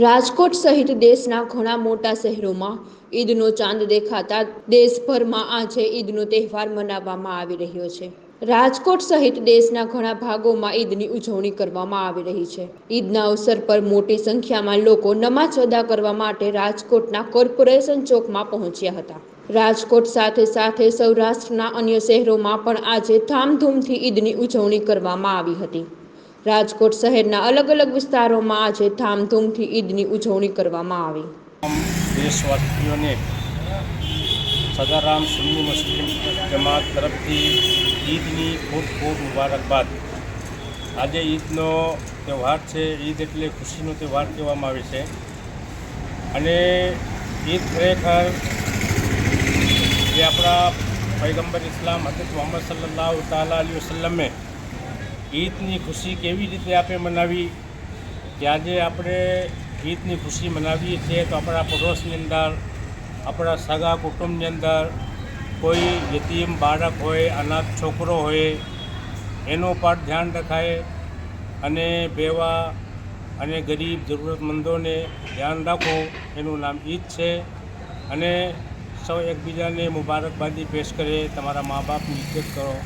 રાજકોટ સહિત દેશના ઘણા મોટા શહેરોમાં ઈદનો ચાંદ દેખાતા દેશભરમાં આજે ઈદનો તહેવાર મનાવવામાં આવી રહ્યો છે. રાજકોટ સહિત દેશના ઘણા ભાગોમાં ઈદની ઉજવણી કરવામાં આવી રહી છે. ઈદના અવસર પર મોટી સંખ્યામાં લોકો નમાજ અદા કરવા માટે રાજકોટના કોર્પોરેશન ચોકમાં પહોંચ્યા હતા. રાજકોટ સાથે સાથે સૌરાષ્ટ્રના અન્ય શહેરોમાં પણ આજે ધામધૂમથી ઈદની ઉજવણી કરવામાં આવી હતી. રાજકોટ શહેરના અલગ અલગ વિસ્તારોમાં આજે ધામધૂમથી ઈદની ઉજવણી કરવામાં આવી. દેશવાસીઓને સદારામ સુન્ની મુસ્લિમ જમાત તરફથી ઈદની ખૂબ ખૂબ મુબારકબાદ. આજે ઈદનો તહેવાર છે, ઈદ એટલે ખુશીનો તહેવાર કહેવામાં આવે છે. અને ઈદ ખરેખર જે આપણા પૈગંબર ઇસ્લામ હજરત મોહમ્મદ સલ્લાહ તાલા અલી વસલ્લમે ઈદની ખુશી કેવી રીતે આપણે મનાવી? કે આજે આપણે ઈદની ખુશી મનાવીએ છીએ તો આપણા પડોશની અંદર, આપણા સગા કુટુંબની અંદર કોઈ યતીમ બાળક હોય, અનાથ છોકરો હોય, એનો પણ ધ્યાન રખાય અને બેવા અને ગરીબ જરૂરતમંદોને ધ્યાન રાખો, એનું નામ ઈદ છે. અને સૌ એકબીજાને મુબારકબાદી પેશ કરે, તમારા મા બાપની ઇજ્જત કરો.